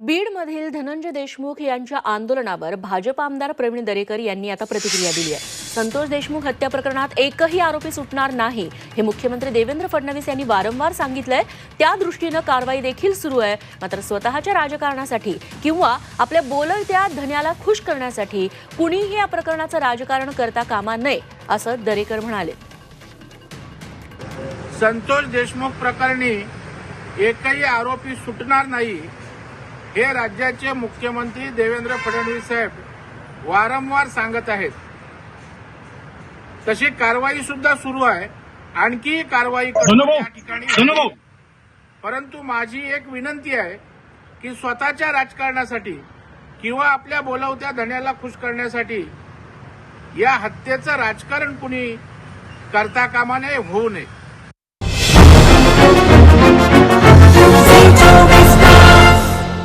बीडमधील धनंजय देशमुख यांच्या आंदोलनावर भाजप आमदार प्रवीण दरेकर यांनी आता प्रतिक्रिया दिली आहे. संतोष देशमुख हत्या प्रकरणात एकही आरोपी सुटणार नाही हे मुख्यमंत्री देवेंद्र फडणवीस यांनी वारंवार सांगितलंय. त्या दृष्टीनं कारवाई देखील सुरू आहे मात्र स्वतःच्या राजकारणासाठी किंवा आपल्या बोलत्या धन्याला खुश करण्यासाठी कुणीही या प्रकरणाचं राजकारण करता कामा नये असं दरेकर म्हणाले. संतोष देशमुख प्रकरणी एकही आरोपी सुटणार नाही हे राज्याचे मुख्यमंत्री देवेंद्र फडणवीस साहेब वारंवार सांगत आहेत. तशी कारवाई सुद्धा सुरू आहे. आणखी कारवाई या ठिकाणी. परंतु माझी एक विनंती आहे की स्वतःच्या राजकारणासाठी किंवा आपल्या बोलवत्या धन्याला खुश करण्यासाठी या हत्येचं राजकारण कुणी करता कामा नये होऊ नये.